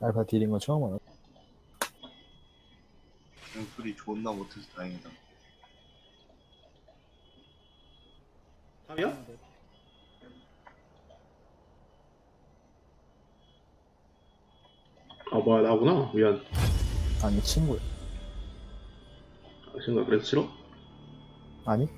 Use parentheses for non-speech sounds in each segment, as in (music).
알파 딜인 거 처음 알아. 소리 존나 못해서 다행이다. 탑이야? 아 뭐야 나구나 미안 아니 친구야. 아, 친구야 그래서 싫어? 아니?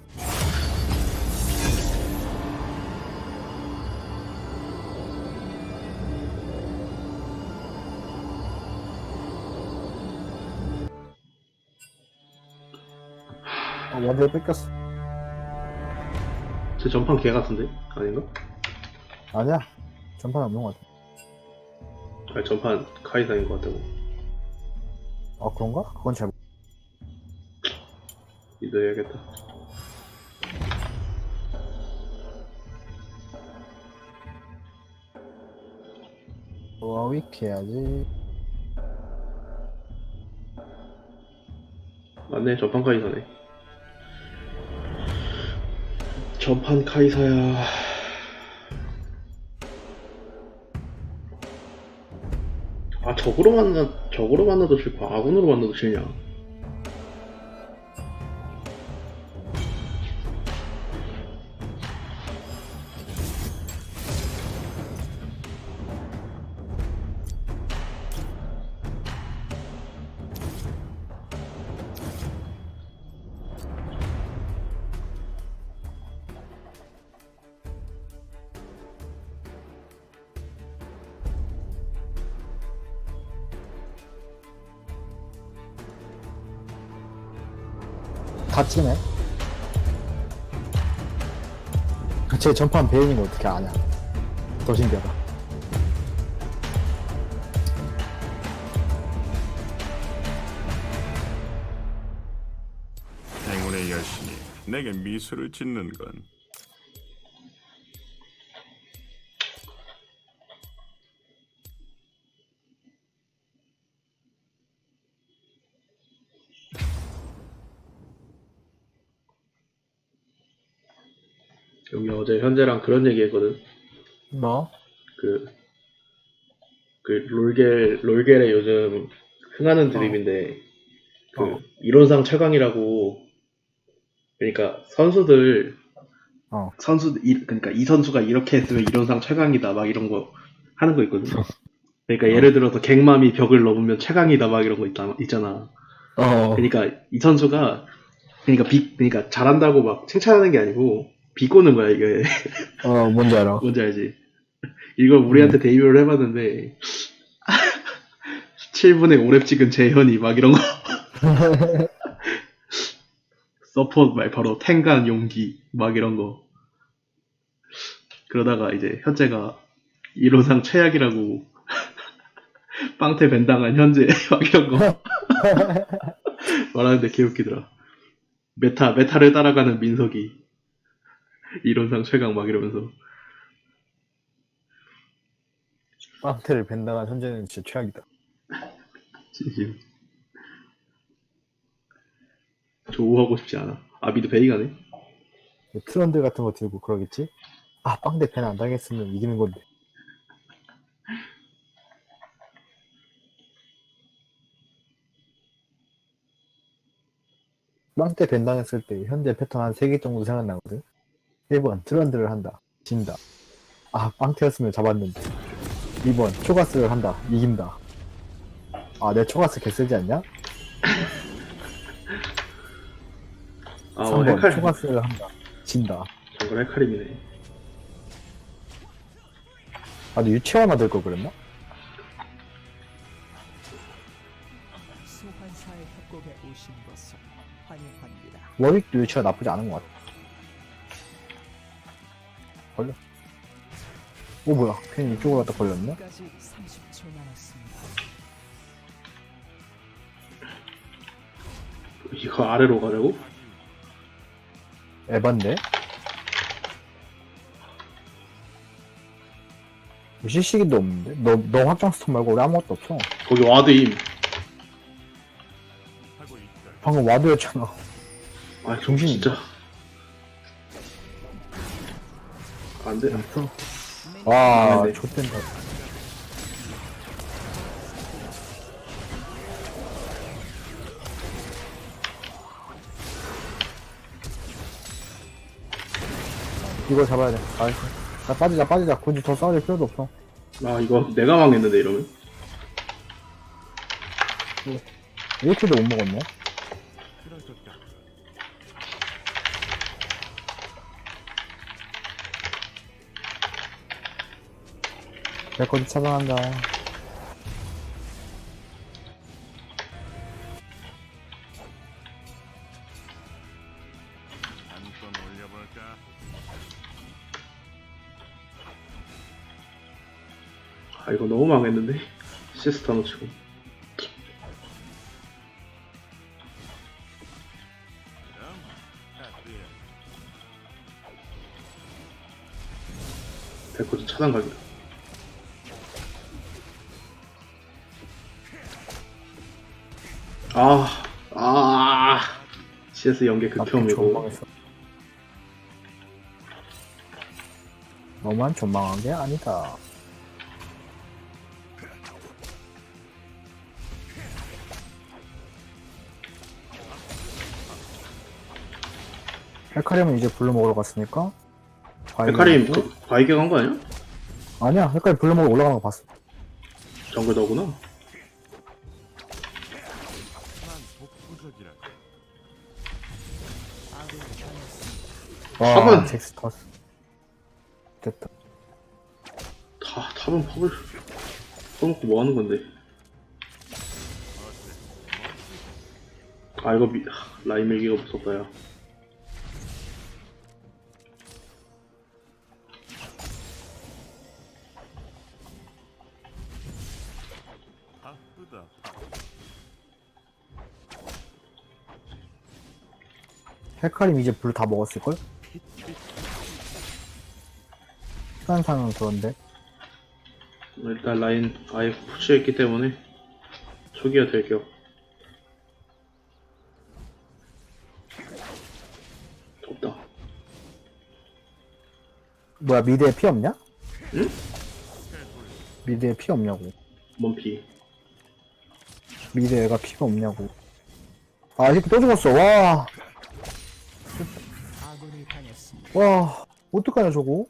아, 원딜 뺏겼어. 제 전판 개 같은데? 아닌가? 아니야. 전판 없는 것 같아. 아니 전판 카이사인 것 같다고 아, 그런가? 그건 잘, 모르- 믿어야겠다 워윅 해야지. 맞네 전판 카이사네 전판 카이사야. 아 적으로 만나 적으로 만나도 싫고 아군으로 만나도 싫냐 다 찌네. 제 전판 베인인 거 어떻게 아냐? 더 신기하다. 행운의 여신이 내게 미소를 짓는 건 여기 어제 현재랑 그런 얘기 했거든 뭐? 그, 그, 롤겔, 롤겔의 요즘 흥하는 드립인데, 그, 어. 이론상 최강이라고, 그러니까 선수들, 어. 선수, 이, 그러니까 이 선수가 이렇게 했으면 이론상 최강이다, 막 이런 거 하는 거 있거든. 그러니까 예를 들어서 갱맘이 벽을 넘으면 최강이다, 막 이런 거 있다, 있잖아. 어. 그러니까 이 선수가, 그러니까 비, 그러니까 잘한다고 막 칭찬하는 게 아니고, 비꼬는 거야, 이게. 어, 뭔지 알아. (laughs) 뭔지 알지? 이거 우리한테 데뷔를 해봤는데 7분에 5렙 찍은 재현이 막 이런 거 (laughs) 서포트 말 바로 탱간 용기 막 이런 거 그러다가 이제 현재가 1호상 최악이라고 (laughs) 빵태 벤당한 현재 막 이런 거 말하는데 개웃기더라 메타 메타를 따라가는 민석이 이론상 최강 막 이러면서 빵태를 벤다간 현재는 진짜 최악이다. 진심. 조우하고 싶지 않아. 아비도 베이가네. 트런드 같은 거 들고 그러겠지? 아, 빵대 벤 안 당했으면 이기는 건데. 빵대 벤 당했을 때 현재 패턴 한 3개 정도 생각나거든? 1번, 트런드를 한다. 진다. 아, 빵태였으면 잡았는데. 2번, 초가스를 한다. 이긴다. 아, 내 초가스 개쓰지 않냐? 아, 어, 3번, 헤칼. 초가스를 한다. 진다. 정글 헤카림이네. 아, 너 유치원 아들 거 그랬나? 소환사의 협곡에 오신 것을 환영합니다. 워윅도 유치가 나쁘지 않은 것 같아. 걸려. 오, 뭐야. 괜히 이쪽으로 갔다 걸렸네? 까지 30초 남았습니다. 이거 아래로 가자고? 에반데? CC기도 없는데? 너, 너 확장 스톤 말고 우리 아무것도 없어. 거기 와드임. 방금 와드였잖아. 아, 좀 정신이 진짜. 안 돼. 그렇죠. 와, 네. 좆된다. 이거 잡아야 돼. 아, 나이스. 나 빠지자, 빠지자. 굳이 더 싸울 필요도 없어. 아, 이거 내가 망했는데, 이러면. 이렇게도 못 먹었네. 레코드 차단한다. 한번 올려볼까? 아 이거 너무 망했는데 시스타 놓치고 그럼 하트야. 데코드 차단 각이다 아, 아, CS 연계 나쁜 극혐이고. 너만 존망한 게 아니다. 헤카림은 이제 불러 먹으러 갔으니까. 헤카림 바이게 간거 아니야? 아니야, 헤카림 불러 먹으러 올라가는 거 봤어. 정글 너구나. 와, 탑은- 잭스 터스. 됐다. 다, 탑은 팝을 써놓고 뭐 하는 건데. 아, 이거 미, 라인 밀기가 무섭다, 야. 바쁘다. 헤카림 이제 불 다 먹었을걸? 시간상은 그런데. 일단 라인 아예 푸시했기 때문에 초기화 될게요. 없다. 뭐야, 미드에 피 없냐? 응? 미드에 피 없냐고. 먼피. 미드 애가 피가 없냐고. 아, 이렇게 또 죽었어. 와, 아군이 당했습니다. 와, 어떡하냐, 저거?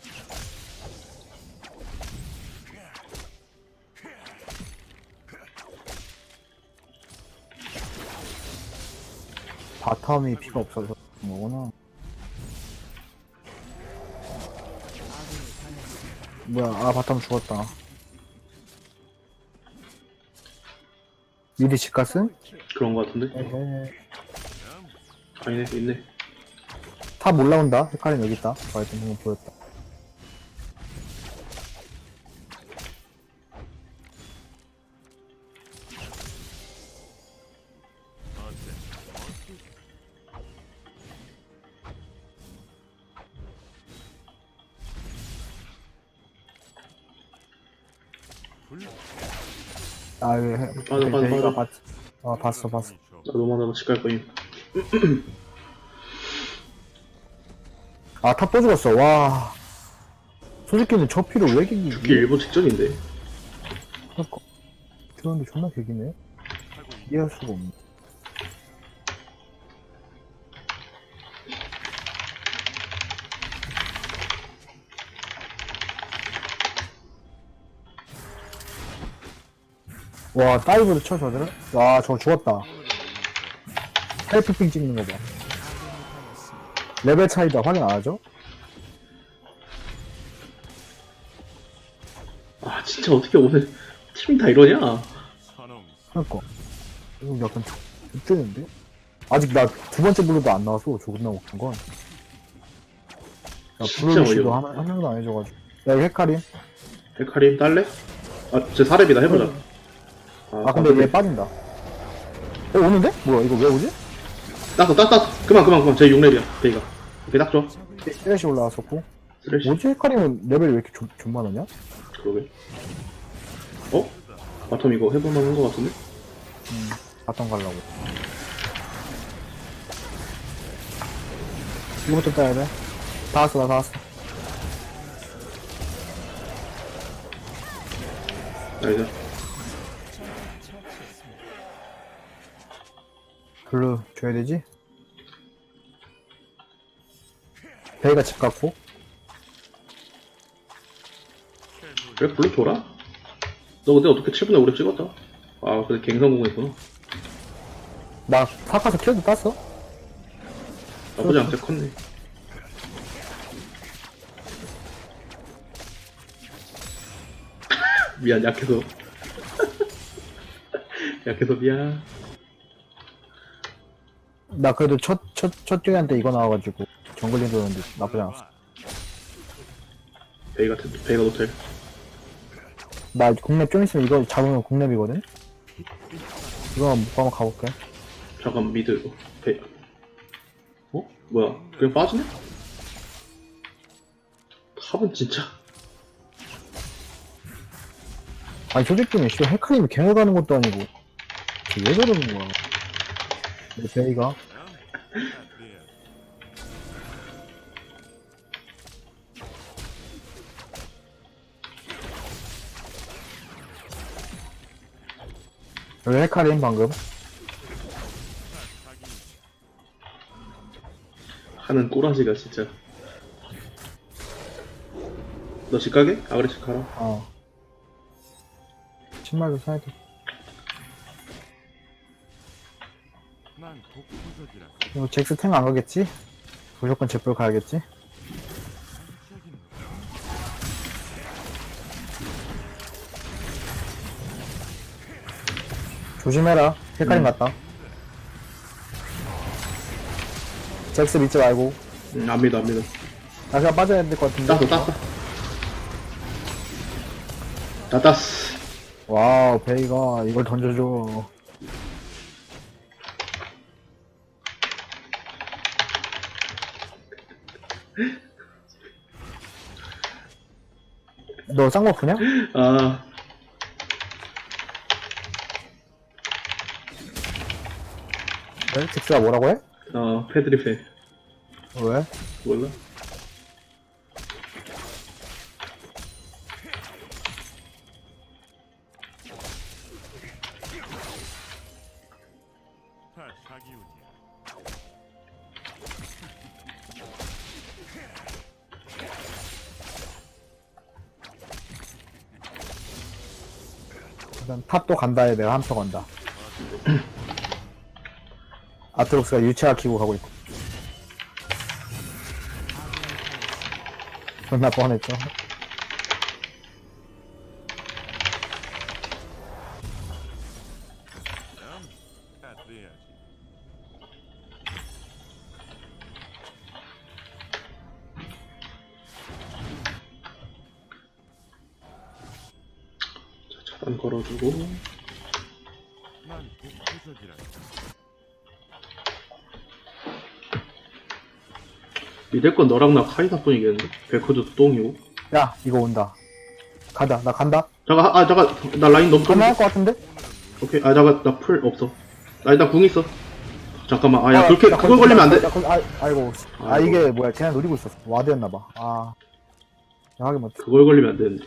땄다. 바텀이 피가 없어서 그런 거구나. 뭐야, 아, 바텀 죽었다. 미드 집갔음? 그런 거 같은데? 에헤. 아니네, 있네. 탑 올라온다. 헤카림 여기 있다. 바이든 방금 보였다. 아, 맞아, 맞아, 베이가 맞아. 봤, 아, 봤어, 봤어. 나도 만나면 집갈 거임. 아, 탑 또 죽었어. 와. 솔직히는 저 피를 왜 기기? 죽기 일본 직전인데. 그러니까. 그런데 존나 개기네. 이해할 수가 없네. 와, 다이브를 쳐, 저들은? 와, 저거 죽었다. 헬프핑 찍는 거 봐. 아군이 당했습니다. 레벨 차이다. 확인 안 하죠? 아, 진짜 어떻게 오늘 팀이 다 이러냐? 그니까. 이거 약간 좀, 뜨는데? 아직 나 두 번째 블루도 안 나와서 존나 웃긴 건. 야, 진짜 블루리시도 어이없네. 한, 한 명도 안 해줘가지고. 야, 이거 헤카림? 헤카림 딸래? 아, 제 사렙이다 해보자. 아, 근데 얘 빠진다. 어, 오는데? 뭐야, 이거 왜 오지? 땄어, 땄어, 땄어. 그만, 그만, 그만. 제 6렙이야, 베이가. 이렇게 딱 줘. 쓰레쉬 올라왔었고. 쓰레쉬. 뭐지, 헤카림은 레벨이 왜 이렇게 많았냐? 그러게. 어? 바텀 이거 해볼만 한것 같은데? 바텀 가려고. 이거부터 따야 돼. 다 왔어, 나다 왔어. 나이스. 블루 줘야 되지? 베이가 집 갔고. 그래, 블루 줘라. 너 근데 어떻게 7분에 오래 찍었다? 아, 근데 갱성공했구나. 나 사카서 키워도 땄어? 나쁘지 않게 컸네. (laughs) 미안, 약해서. (laughs) 약해서 미안. 나 그래도 첫, 첫, 첫 주에한테 이거 나와가지고 정글링 도는데 나쁘지 않았어. 베이가, 텐- 베이가 노텔. 나 국랩 좀 있으면 이거 잡으면 국랩이거든? 이거 한번 가볼게. 잠깐, 미드. 어, 베이. 어? 뭐야? 그냥 빠지네? 탑은 진짜. 아니, 조직중에 씨, 헤카림이 갱을 가는 것도 아니고. 왜 저러는 거야? 내 베이가. 여기 헤카림 방금. 하는 꼬라지가 진짜. 너 집 가게? 아, 그래, 집 가라. 어. 신발도 사야 돼. 이거 잭스 탱안 가겠지? 무조건 제풀 가야겠지? 조심해라. 헤카림 음. 갔다. 잭스 믿지 말고. 응, 안 믿어, 안 믿어. 나 그냥 빠져야 될 것 같은데. 땄어, 땄어. 다 땄어. 와우, 베이가 이걸 던져줘. 너 쌍꺼푸냐? 아, 왜? 잭스가 뭐라고 해? 어, 패드립해. 왜? 몰라? 간다 해 내가 한표 간다. 아트록스가 유채화 키고 가고 있고. 존나 뻔했죠. 믿을 건 너랑 나 카이사 뿐이겠는데? 베코드도 똥이고. 야, 이거 온다. 가자, 나 간다. 잠깐, 아, 잠깐, 나 라인 너무 가면 좀. 할것 같은데? 오케이, 아, 잠깐, 나 풀 없어. 아, 나궁 있어. 잠깐만, 아, 야, 아, 그렇게, 나 그걸 거기- 걸리면 안 돼. 나 거기- 아, 아이고. 아, 아이고. 이게 뭐야, 쟤네 노리고 있었어. 와드였나봐. 아. 야, 하긴 뭐, 그걸 걸리면 안 되는데.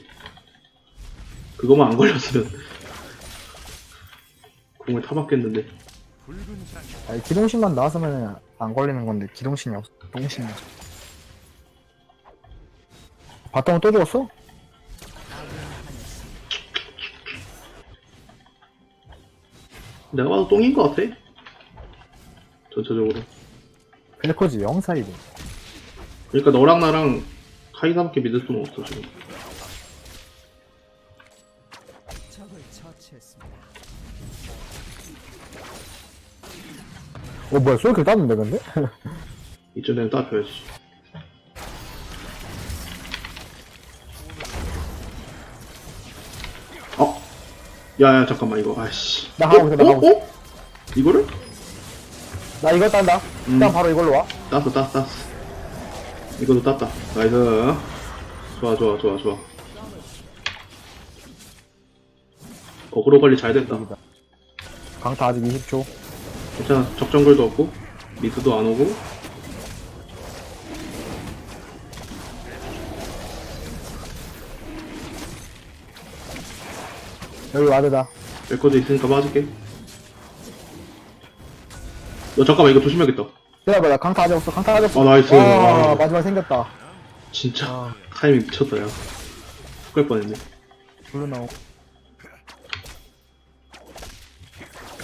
그거만 안 걸렸으면. 궁을 장 아니, 기동신만 나왔으면 안 걸리는 건데, 기동신이 없어. 동신이 없어. 바텀은 또 죽었어? 내가 봐도 똥인 것 같아. 전체적으로. 펠코지 영사이드. 그러니까 너랑 나랑 카이사밖에 믿을 수는 없어, 지금. 적을 처치했습니다. 어, 뭐야, 솔킬 땄는데, 근데? (laughs) 이쯤 되면 따줘야지. 야야 잠깐만 이거 아씨 나 가고 있어, 나 가고 어? 이거를? 나 이거 딴다. 음. 일단 바로 이걸로 와. 땄어 땄어 땄어 이것도 땄다 나이스 좋아 좋아 좋아 좋아 어그로 관리 잘 됐다. 강타 아직 20초. 괜찮아 적정글도 없고 미드도 안 오고 여기 와드다. 레코드 있으니까 맞을게 너 잠깐만 이거 조심해야겠다 기다려봐, 나 강타 아직 없어. 강타 아직 없어. 아 나이스 와, 아, 마지막 생겼다. 진짜 아. 타이밍 미쳤다 야 훅갈 뻔했네 블루 나오.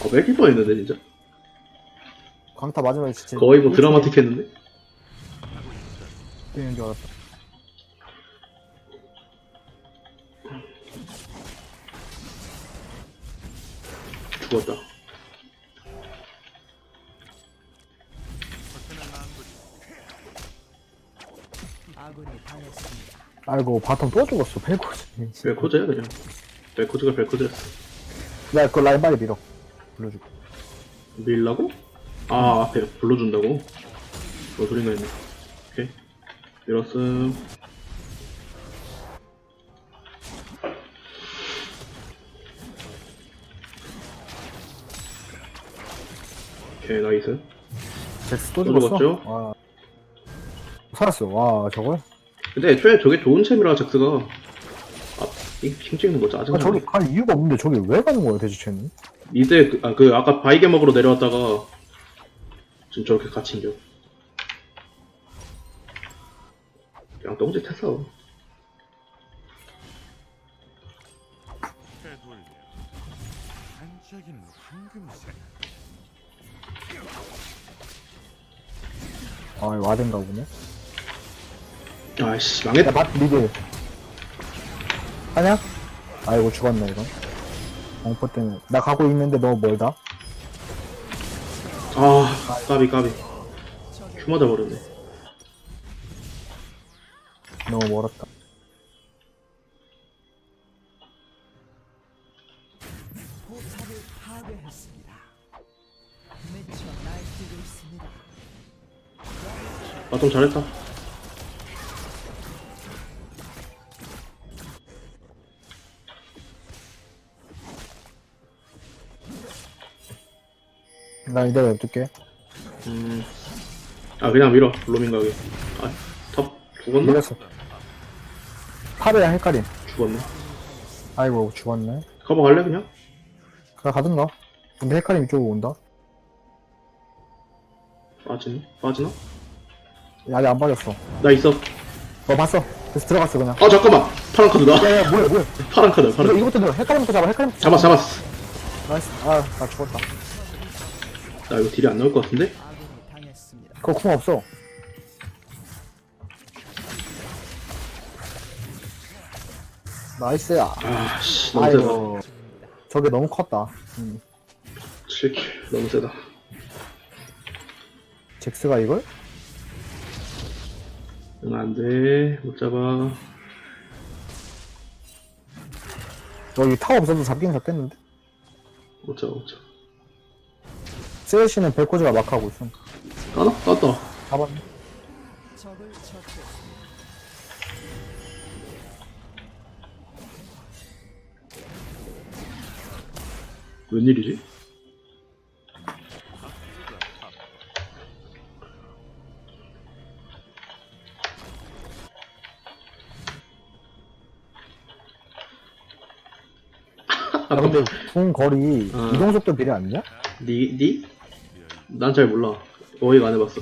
어 뺏길 뻔했는데 진짜 강타 마지막에 진짜. 거의 뭐 드라마틱했는데 뛰는 줄 알았어. 죽었다 아군이 당했습니다. 아이고, 바텀 또 죽었어. 펠코지. (laughs) 벨코즈야 그냥 벨코즈가 벨코즈였어 나 그거 라인 빨리 밀어. 불러줄게. 밀라고? 아 앞에 불러준다고? 뭐 소린가 했네 오케이 밀었음 오케이 나이스 잭스 또 또 죽었어? 죽었죠? 와. 살았어. 와, 저걸? 근데 애초에 저게 좋은 챔이라 잭스가 아, 이 힘 찍는 거 짜증나 아, 저기 갈 이유가 없는데 저기 왜 가는 거야, 대체 쟤는? 미드에 그, 아, 그 아까 바이게 먹으러 내려왔다가 지금 저렇게 갇힌 겨 그냥 똥짓 했어 아, 와든가 보네. 아이씨 야, 망했다 맛 미드. 하냐? 아이고, 죽었네, 이건. 공포 때문에. 나 가고 있는데 너무 멀다. 아 까비 까비 큐 맞아버렸네 너무 멀었다. 아좀 잘했다 나 이대로 냅둘게. 음 아 그냥 밀어 로밍 가게 아탑 죽었나? 밀었어. 팔이랑 헷갈림. 죽었네 아이고, 죽었네. 커버 갈래 그냥? 가, 가든가. 근데 헷갈림 이쪽으로 온다. 빠지니? 빠지나? 야, 아직 안 빠졌어. 나 있어 어, 봤어. 그래서 들어갔어, 그냥. 아 잠깐만 파란 카드다 야, 야, 뭐야, 뭐야. 파란 카드 이거, 파란 이것도 들어. 헷갈림부터 잡아, 헷갈림부터 잡았어 잡았어 나이스. 아, 나 죽었다. 나 이거 딜이 안 나올 것 같은데? 그거 궁 없어. 나이스야. 아씨 너무 세다 아이고. 저게 너무 컸다. 음. 7킬 너무 세다 잭스가 이걸? 응 안돼 못 잡아 여기 타워 없어도 잡긴 잡겠는데? 못 잡아 못 잡아 세일씨는 벨코즈가 막 하고 있어. 따나? 땄다 잡았네. 웬일이지? 야, 근데 궁 거리 어. 이동 속도 비례 아니냐? 니? 니? 난 잘 몰라 어이가 안 해봤어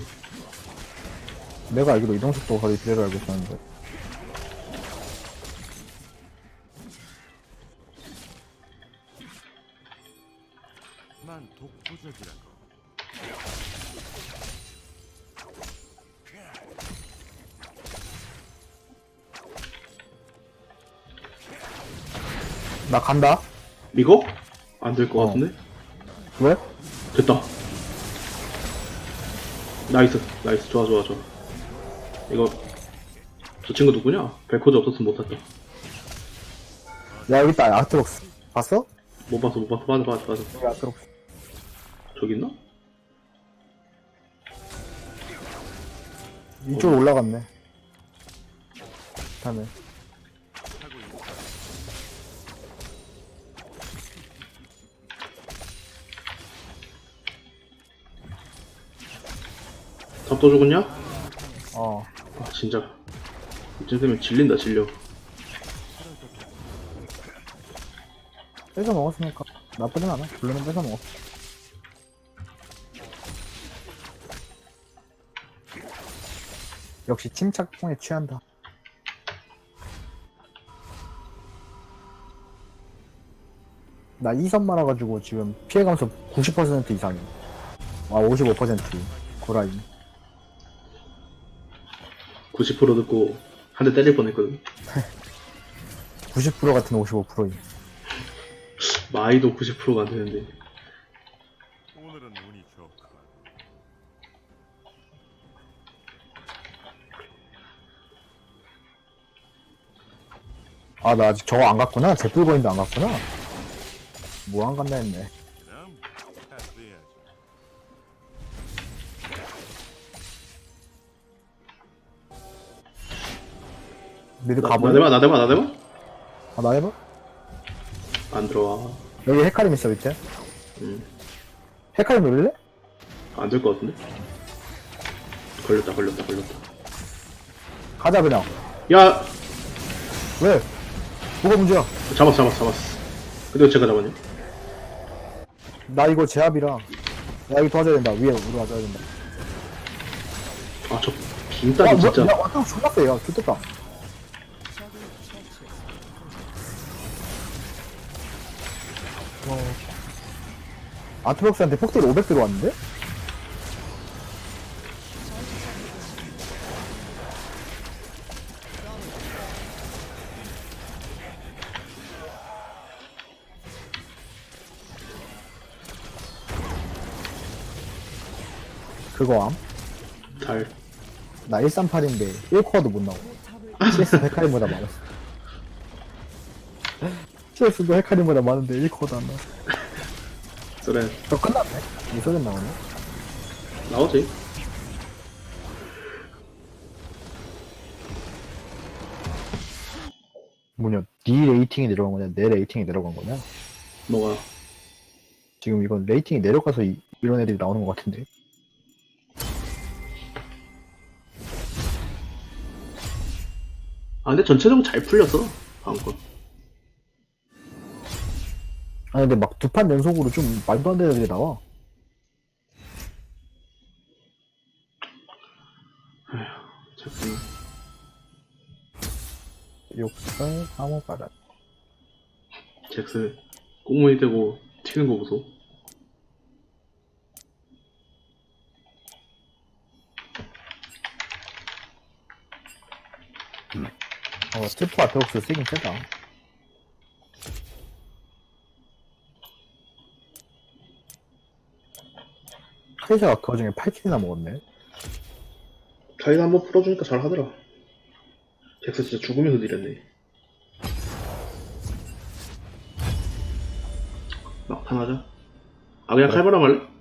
내가 알기로 이동 속도 거리 비례로 알고 있었는데. 난 독보적이라고. 나 간다. 이거? 안 될 것 어. 같은데? 왜? 됐다 나이스 나이스 좋아 좋아 좋아 이거 저 친구 누구냐? 벨코즈 없었으면 못했다 야 여기 있다. 아트록스. 봤어? 못 봤어 못 봤어 맞아 맞아 맞아 여기 앞으로 저기 있나? 이쪽으로 올라갔네 다음에 답도 죽었냐? 어. 아 진짜. 이쯤 되면 질린다 질려. 뺏어 먹었으니까 나쁘진 않아. 블루는 뺏어 먹었어. 역시 침착풍에 취한다. 나 2선 말아가지고 지금 피해 감소 90% 이상이 아55% 고라이 90% 듣고 한 대 때릴 뻔했거든. (laughs) 90% 같은 55%임. 마이도 90%가 안 되는데. 오늘은 운이 좋고 아 나 아직 저거 안 갔구나. 제풀 거인도 안 갔구나. 뭐 안 간다 했네 미드 나, 가볼래? 나대봐 나대봐 나대봐. 아, 나 해봐? 안 들어와. 여기 헤카림 있어 밑에. 음. 헤카림 노릴래? 안 될 것 같은데? 걸렸다 걸렸다 걸렸다. 가자 그냥. 야! 왜? 뭐가 문제야? 잡았어 잡았어 잡았어. 근데 왜 제가 잡았냐 나 이거 제압이라 야 여기 도와줘야 된다. 위에 우리 와줘야 된다. 아저 야 뭐, 진짜. 야 왔다 존나 세야 좋겠다 아트록스한테 폭대로 500 들어왔는데? 그거 암? 잘나 138인데 1코어도 못 나오고 CS 헤카림보다 많았어 (laughs) CS도 헤카림보다 많은데 1코어도 안 나와 그래. 저 끝났네? 이소년 나오네? 나오지. 뭐냐 네 레이팅이 내려간 거냐 내 레이팅이 내려간 거냐? 뭐가? 지금 이건 레이팅이 내려가서 이, 이런 애들이 나오는 것 같은데. 아 근데 전체적으로 잘 풀렸어 방금 건 아 근데 막 두 판 연속으로 좀 말도 안 되는 애들이 나와. 잠깐만 욕설 사모가라. 잭스 꽁무니 되고 튀는 거 보소. 어 스프 아트록스 쓰긴 세다 카이사가 그 와중에 8킬이나 먹었네. 자기가 한번 풀어주니까 잘 하더라. 잭스 진짜 죽으면서 딜했네. 막판 하자. 아 그냥 칼바람 할래?